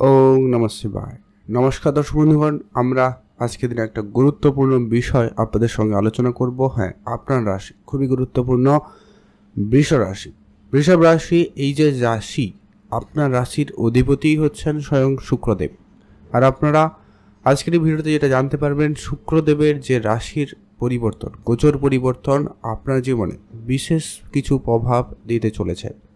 ওং নমঃ শিবায়। নমস্কার দর্শক বন্ধুগণ, আমরা আজকে দিনে একটা গুরুত্বপূর্ণ বিষয় আপনাদের সঙ্গে আলোচনা করব। হ্যাঁ আপনার রাশি খুবই গুরুত্বপূর্ণ। বৃষ রাশি। বৃষভ রাশি, এই যে রাশি, আপনার রাশির অধিপতি হচ্ছেন স্বয়ং শুক্রদেব। আর আপনারা আজকের এই ভিডিওতে যেটা জানতে পারবেন, শুক্রদেবের যে রাশির পরিবর্তন, গোচর পরিবর্তন আপনার জীবনে বিশেষ কিছু প্রভাব দিতে চলেছে।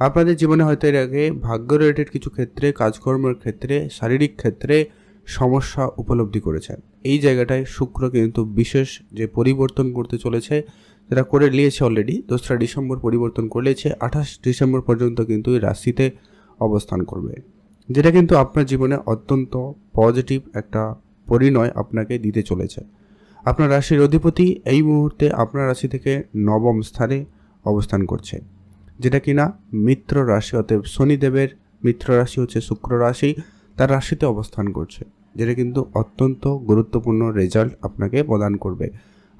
আপনাদের জীবনে হয়তো এর আগে ভাগ্য রিলেটেড কিছু ক্ষেত্রে, কাজকর্মের ক্ষেত্রে, শারীরিক ক্ষেত্রে সমস্যা উপলব্ধি করেছেন। এই জায়গাটায় শুক্র কিন্তু বিশেষ যে পরিবর্তন করতে চলেছে যেটা করে নিয়েছে অলরেডি দোসরা ডিসেম্বর পরিবর্তন করেছে আঠাশ ডিসেম্বর পর্যন্ত কিন্তু এই রাশিতে অবস্থান করবে। যেটা কিন্তু আপনার জীবনে অত্যন্ত পজিটিভ একটা পরিণয় আপনাকে দিতে চলেছে। আপনার রাশির অধিপতি এই মুহূর্তে আপনার রাশি থেকে নবম স্থানে অবস্থান করছে। যেটা কিনা মিত্র রাশি অতএব শনিদেবের মিত্র রাশি হচ্ছে শুক্র রাশি, তার রাশিতে অবস্থান করছে, যেটা কিন্তু অত্যন্ত গুরুত্বপূর্ণ রেজাল্ট আপনাকে প্রদান করবে।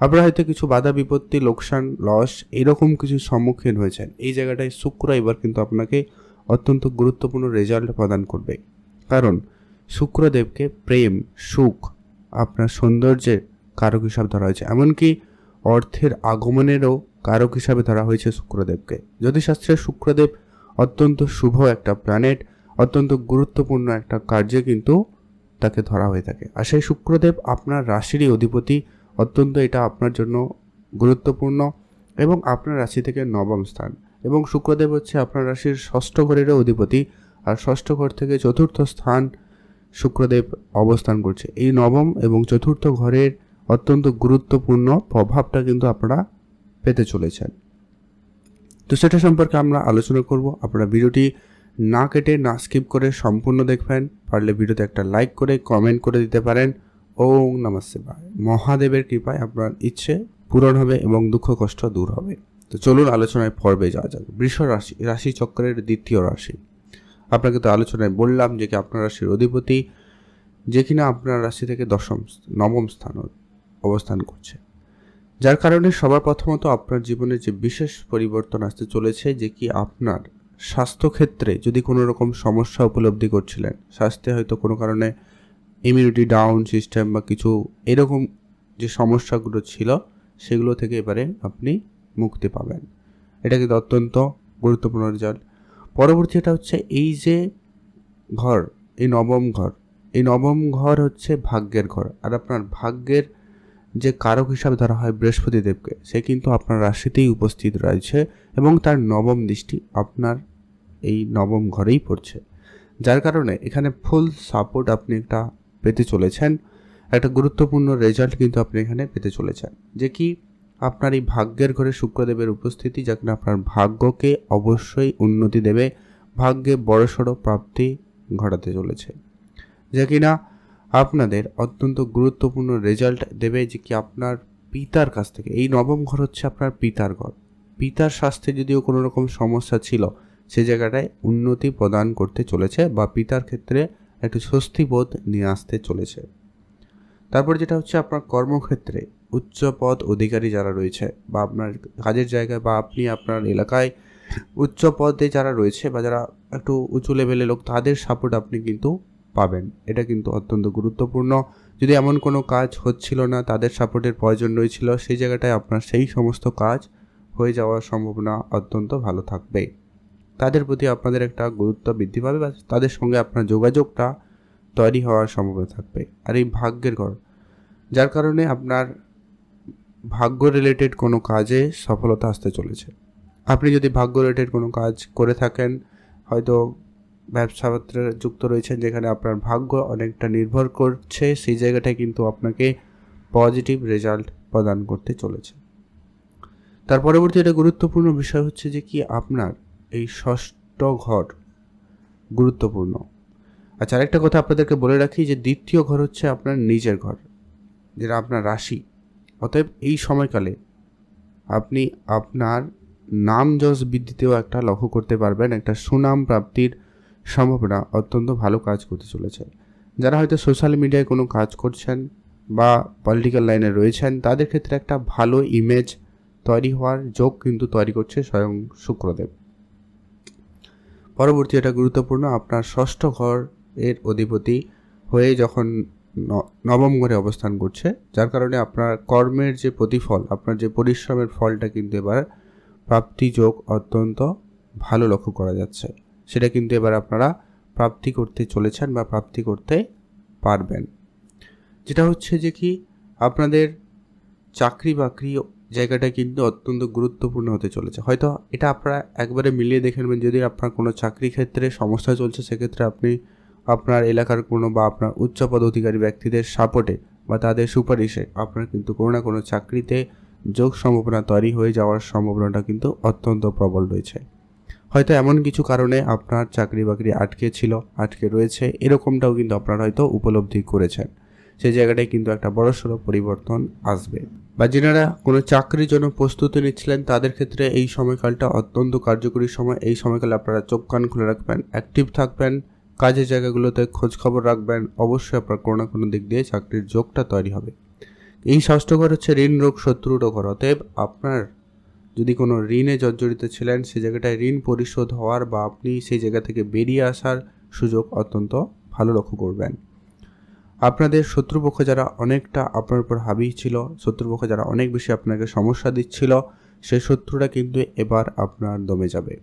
আপনারা হয়তো কিছু বাধা বিপত্তি, লোকসান লস এরকম কিছু সম্মুখীন হয়েছেন, এই জায়গাটায় শুক্র এবার কিন্তু আপনাকে অত্যন্ত গুরুত্বপূর্ণ রেজাল্ট প্রদান করবে। কারণ শুক্রদেবকে প্রেম, সুখ আপনার সৌন্দর্যের কারক হিসাবে ধরা হয়েছে, এমনকি অর্থের আগমনেরও কারক হিসাবে ধরা হয়েছে শুক্রদেবকে। জ্যোতিষশাস্ত্রে শুক্রদেব অত্যন্ত শুভ একটা প্ল্যানেট অত্যন্ত গুরুত্বপূর্ণ একটা কার্যে কিন্তু তাকে ধরা হয়ে থাকে। আর সেই শুক্রদেব আপনার রাশিরই অধিপতি, অত্যন্ত এটা আপনার জন্য গুরুত্বপূর্ণ এবং আপনার রাশি থেকে নবম স্থান। এবং শুক্রদেব হচ্ছে আপনার রাশির ষষ্ঠ ঘরেরও অধিপতি, আর ষষ্ঠ ঘর থেকে চতুর্থ স্থান শুক্রদেব অবস্থান করছে। এই নবম এবং চতুর্থ ঘরের অত্যন্ত গুরুত্বপূর্ণ প্রভাবটা কিন্তু আপনারা পেতে চলেছেন। তো সেটা সম্পর্কে আমরা আলোচনা করব। আপনারা ভিডিওটি না কেটে, না স্কিপ করে সম্পূর্ণ দেখবেন। পারলে ভিডিওতে একটা লাইক করে, কমেন্ট করে দিতে পারেন। ওং নমস্তে ভাই মহাদেবের কৃপায় আপনার ইচ্ছে পূরণ হবে এবং দুঃখ কষ্ট দূর হবে। তো চলুন আলোচনায় পর্বে যাওয়া যাক। বৃষ রাশি রাশি চক্রের দ্বিতীয় রাশি। আপনাকে তো আলোচনায় বললাম যে কি আপনার রাশির অধিপতি, যে কিনা আপনার রাশি থেকে দশম, নবম স্থান অবস্থান করছে। যার কারণে সবার প্রথমত আপনার জীবনে যে বিশেষ পরিবর্তন আসতে চলেছে, যে কি আপনার স্বাস্থ্যক্ষেত্রে যদি কোনো রকম সমস্যা উপলব্ধি করছিলেন, স্বাস্থ্যে হয়তো কোনো কারণে ইমিউনিটি ডাউন সিস্টেম বা কিছু এরকম যে সমস্যাগুলো ছিল, সেগুলো থেকে এবারে আপনি মুক্তি পাবেন। এটা কিন্তু অত্যন্ত গুরুত্বপূর্ণ রেজাল্ট পরবর্তী এটা হচ্ছে এই যে ঘর, এই নবম ঘর, এই নবম ঘর হচ্ছে ভাগ্যের ঘর। আর আপনার ভাগ্যের যে কারক হিসাবে ধরা হয় বৃহস্পতি দেবকে, সে কিন্তু আপনার রাশিতেই উপস্থিত রয়েছে এবং তার নবম দৃষ্টি আপনার এই নবম ঘরেই পড়ছে। যার কারণে এখানে ফুল সাপোর্ট আপনি একটা পেতে চলেছেন, একটা গুরুত্বপূর্ণ রেজাল্ট কিন্তু আপনি এখানে পেতে চলেছেন। যে কি, আপনার এই ভাগ্যের ঘরে শুক্রদেবের উপস্থিতি যা কিনা আপনার ভাগ্যকে অবশ্যই উন্নতি দেবে, ভাগ্যে বড়সড় প্রাপ্তি ঘটাতে চলেছে। যা কিনা আপনাদের অত্যন্ত গুরুত্বপূর্ণ রেজাল্ট দেবে যে কি আপনার পিতার কাছ থেকে, এই নবম ঘর হচ্ছে আপনার পিতার ঘর। পিতার স্বাস্থ্যে যদিও কোনো রকম সমস্যা ছিল, সে জায়গাটায় উন্নতি প্রদান করতে চলেছে বা পিতার ক্ষেত্রে একটু স্বস্তিবোধ নিয়ে আসতে চলেছে। তারপর যেটা হচ্ছে আপনার কর্মক্ষেত্রে উচ্চ পদ অধিকারী যারা রয়েছে বা আপনার কাজের জায়গায় বা আপনি আপনার এলাকায় উচ্চ পদে যারা রয়েছে বা যারা একটু উঁচু লেভেলের লোক, তাদের সাপোর্ট আপনি কিন্তু পাবেন। এটা কিন্তু অত্যন্ত গুরুত্বপূর্ণ। যদি এমন কোনো কাজ হচ্ছিল না, তাদের সাপোর্টের প্রয়োজন রয়েছিল, সেই জায়গাটায় আপনার সেই সমস্ত কাজ হয়ে যাওয়ার সম্ভাবনা অত্যন্ত ভালো থাকবে। তাদের প্রতি আপনাদের একটা গুরুত্ব বৃদ্ধি পাবে বা তাদের সঙ্গে আপনার যোগাযোগটা তৈরি হওয়ার সম্ভাবনা থাকবে। আর এই ভাগ্যের ঘর, যার কারণে আপনার ভাগ্য রিলেটেড কোনো কাজে সফলতা আসতে চলেছে। আপনি যদি ভাগ্য রিলেটেড কোনো কাজ করে থাকেন, হয়তো ব্যবসাপত্রে যুক্ত রয়েছেন, যেখানে আপনার ভাগ্য অনেকটা নির্ভর করছে। সেই জায়গাটায় কিন্তু আপনাকে পজিটিভ রেজাল্ট প্রদান করতে চলেছে। তার পরবর্তী একটা গুরুত্বপূর্ণ বিষয় হচ্ছে যে কি আপনার এই ষষ্ঠ ঘর গুরুত্বপূর্ণ। আচ্ছা আরেকটা কথা আপনাদেরকে বলে রাখি যে দ্বিতীয় ঘর হচ্ছে আপনার নিজের ঘর, যেটা আপনার রাশি। অতএব এই সময়কালে আপনি আপনার নাম যশ বৃদ্ধিতেও একটা লক্ষ্য করতে পারবেন, একটা সুনাম প্রাপ্তির সম্ভাবনা অত্যন্ত ভালো কাজ করতে চলেছে। যারা হয়তো সোশ্যাল মিডিয়ায় কোনো কাজ করছেন বা পলিটিক্যাল লাইনে রয়েছেন, তাদের ক্ষেত্রে একটা ভালো ইমেজ তৈরি হওয়ার যোগ কিন্তু তৈরি করছে স্বয়ং শুক্রদেব। পরবর্তী এটা গুরুত্বপূর্ণ, আপনার ষষ্ঠ ঘর এর অধিপতি হয়ে যখন নবম ঘরে অবস্থান করছে, যার কারণে আপনার কর্মের যে প্রতিফল, আপনার যে পরিশ্রমের ফলটা কিন্তু এবার প্রাপ্তি যোগ অত্যন্ত ভালো লক্ষ্য করা যাচ্ছে। সেটা কিন্তু এবার আপনারা প্রাপ্তি করতে চলেছেন বা প্রাপ্তি করতে পারবেন। যেটা হচ্ছে যে কি, আপনাদের চাকরি বাকরি জায়গাটা কিন্তু অত্যন্ত গুরুত্বপূর্ণ হতে চলেছে। হয়তো এটা আপনারা একবারে মিলিয়ে দেখে নেবেন, যদি আপনার কোনো চাকরি ক্ষেত্রে সমস্যা চলছে, সেক্ষেত্রে আপনি আপনার এলাকার কোনো বা আপনার উচ্চপদ অধিকারী ব্যক্তিদের সাপোর্টে বা তাদের সুপারিশে আপনার কিন্তু কোনো না কোনো চাকরিতে যোগ সম্ভাবনা তৈরি হয়ে যাওয়ার সম্ভাবনাটা কিন্তু অত্যন্ত প্রবল রয়েছে। হয়তো এমন কিছু কারণে আপনার চাকরি বাকরি আটকে ছিল, আটকে রয়েছে, এরকমটাও কিন্তু আপনারা হয়তো উপলব্ধি করেছেন। সেই জায়গাটায় কিন্তু একটা বড়সড় পরিবর্তন আসবে। বা যেনারা কোনো চাকরির জন্য প্রস্তুতি নিচ্ছিলেন, তাদের ক্ষেত্রে এই সময়কালটা অত্যন্ত কার্যকরী সময়। এই সময়কালে আপনারা চোখ কান খুলে রাখবেন অ্যাক্টিভ থাকবেন, কাজের জায়গাগুলোতে খোঁজ খবর রাখবেন, অবশ্যই আপনার কোনো না কোনো দিক দিয়ে চাকরির যোগটা তৈরি হবে। এই স্বাস্থ্যকর হচ্ছে ঋণ রোগ শত্রুর ঘর অতএব আপনার যদি কোনো ঋণে জর্জরিত ছিলেন সেই জায়গাটায় ঋণ পরিশোধ হওয়ার বা আপনি সেই জায়গা থেকে বেরিয়ে আসার সুযোগ অত্যন্ত ভালো লক্ষ্য করবেন। আপনাদের শত্রুপক্ষ যারা অনেকটা আপনার উপর হাবি ছিল, শত্রুপক্ষ যারা অনেক বেশি আপনাকে সমস্যা দিচ্ছিল সেই শত্রুরা কিন্তু এবার আপনার দমে যাবে।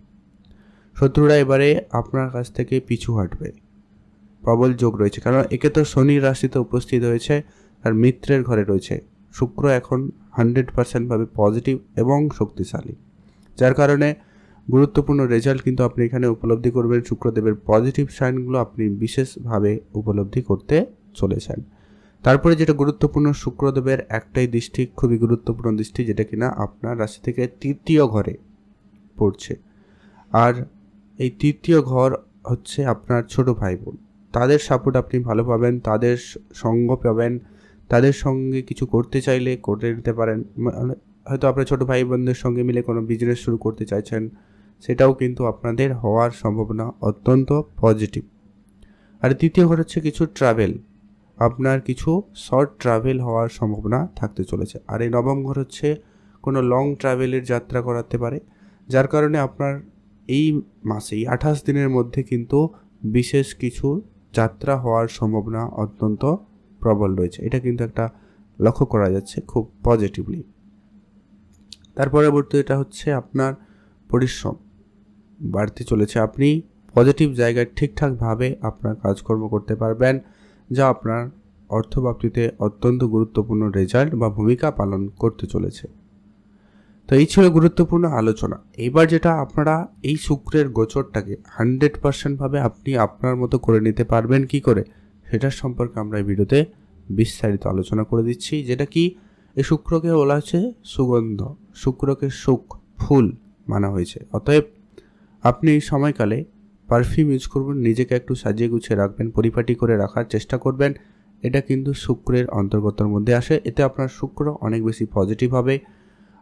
শত্রুরা এবারে আপনার কাছ থেকে পিছু হাঁটবে। প্রবল যোগ রয়েছে, কারণ একে তো শনির রাশিতে উপস্থিত হয়েছে, আর মিত্রের ঘরে রয়েছে। শুক্র এখন হান্ড্রেড পার্সেন্টভাবে পজিটিভ এবং শক্তিশালী, যার কারণে গুরুত্বপূর্ণ রেজাল্ট কিন্তু আপনি এখানে উপলব্ধি করবেন। শুক্রদেবের পজিটিভ সাইনগুলো আপনি বিশেষভাবে উপলব্ধি করতে চলেছেন। তারপরে যেটা গুরুত্বপূর্ণ, শুক্রদেবের একটাই দৃষ্টি, খুবই গুরুত্বপূর্ণ দৃষ্টি, যেটা কিনা আপনার রাশি থেকে তৃতীয় ঘরে পড়ছে। আর এই তৃতীয় ঘর হচ্ছে আপনার ছোট ভাই বোন। তাদের সাপোর্ট আপনি ভালো পাবেন, তাদের সঙ্গ পাবেন তাদের সঙ্গে কিছু করতে চাইলে করে নিতে পারেন। মানে হয়তো আপনার ছোটো ভাই বোনদের সঙ্গে মিলে কোনো বিজনেস শুরু করতে চাইছেন, সেটাও কিন্তু আপনাদের হওয়ার সম্ভাবনা অত্যন্ত পজিটিভ আর দ্বিতীয় ঘর হচ্ছে কিছু ট্রাভেল আপনার কিছু শর্ট ট্রাভেল হওয়ার সম্ভাবনা থাকতে চলেছে। আর এই নবম ঘর হচ্ছে কোনো লং ট্রাভেলের যাত্রা করাতে পারে, যার কারণে আপনার এই মাসেই আঠাশ দিনের মধ্যে কিন্তু বিশেষ কিছু যাত্রা হওয়ার সম্ভাবনা অত্যন্ত প্রবল রয়েছে। এটা কিন্তু একটা লক্ষ্য করা যাচ্ছে খুব পজিটিভলি তার পরবর্তী এটা হচ্ছে আপনার পরিশ্রম। বাড়তে চলেছে। আপনি পজিটিভ জায়গায় ঠিকঠাকভাবে আপনার কাজকর্ম করতে পারবেন, যা আপনার অর্থপ্রাপ্তিতে অত্যন্ত গুরুত্বপূর্ণ রেজাল্ট বা ভূমিকা পালন করতে চলেছে। তো এই ছিল গুরুত্বপূর্ণ আলোচনা। এবার যেটা আপনারা এই শুক্রের গোচরটাকে হান্ড্রেড পার্সেন্টভাবে আপনি আপনার মতো করে নিতে পারবেন কি করে? সেটার সম্পর্কে আমরা এই ভিডিওতে বিস্তারিত আলোচনা করে দিচ্ছি, যেটা কি এই শুক্রকে বলা হচ্ছে সুগন্ধ, শুক্রকে সুখ, ফুল মানা হয়েছে। অতএব আপনি এই সময়কালে পারফিউম ইউজ করবেন, নিজেকে একটু সাজিয়ে গুছিয়ে রাখবেন, পরিপাটি করে রাখার চেষ্টা করবেন। এটা কিন্তু শুক্রের অন্তর্গতর মধ্যে আসে, এতে আপনার শুক্র অনেক বেশি পজিটিভ হবে।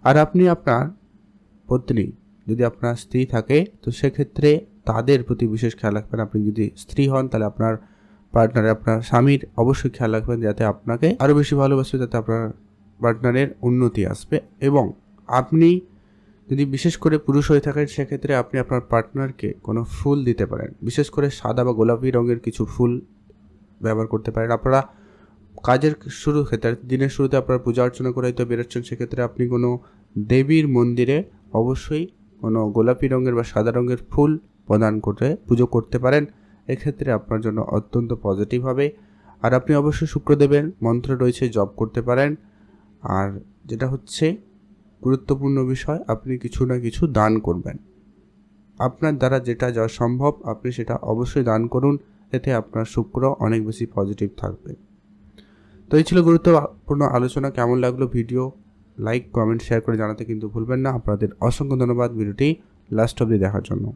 আর আপনি আপনার পত্নী, যদি আপনার স্ত্রী থাকে, তো সেক্ষেত্রে তাদের প্রতি বিশেষ খেয়াল রাখবেন। আপনি যদি স্ত্রী হন, তাহলে আপনার পার্টনারে আপনার স্বামীর অবশ্যই খেয়াল রাখবেন যাতে আপনাকে আরও বেশি ভালোবাসে, যাতে আপনার পার্টনারের উন্নতি আসবে। এবং আপনি যদি বিশেষ করে পুরুষ হয়ে থাকেন, সেক্ষেত্রে আপনি আপনার পার্টনারকে কোনো ফুল দিতে পারেন। বিশেষ করে সাদা বা গোলাপি রঙের কিছু ফুল ব্যবহার করতে পারেন। আপনারা কাজের শুরু ক্ষেত্রে, দিনের শুরুতে আপনার পূজা অর্চনা করে হয়তো বেরোচ্ছেন, সেক্ষেত্রে আপনি কোনো দেবীর মন্দিরে অবশ্যই কোনো গোলাপি রঙের বা সাদা রঙের ফুল প্রদান করে, পুজো করতে পারেন। এক্ষেত্রে আপনার জন্য অত্যন্ত পজিটিভ হবে। আর আপনি অবশ্যই শুক্রদেবের মন্ত্র রয়েছে জব করতে পারেন। আর যেটা হচ্ছে, গুরুত্বপূর্ণ বিষয়, আপনি কিছু না কিছু দান করবেন। আপনার দ্বারা যেটা যা সম্ভব, আপনি সেটা অবশ্যই দান করুন, এতে আপনার শুক্র অনেক বেশি পজিটিভ থাকবে। তো এই ছিল গুরুত্বপূর্ণ আলোচনা, কেমন লাগল ভিডিও? লাইক কমেন্ট শেয়ার করে জানাতে কিন্তু ভুলবেন না। আপনাদের অসংখ্য ধন্যবাদ ভিডিওটি লাস্ট অবধি দেখার জন্য।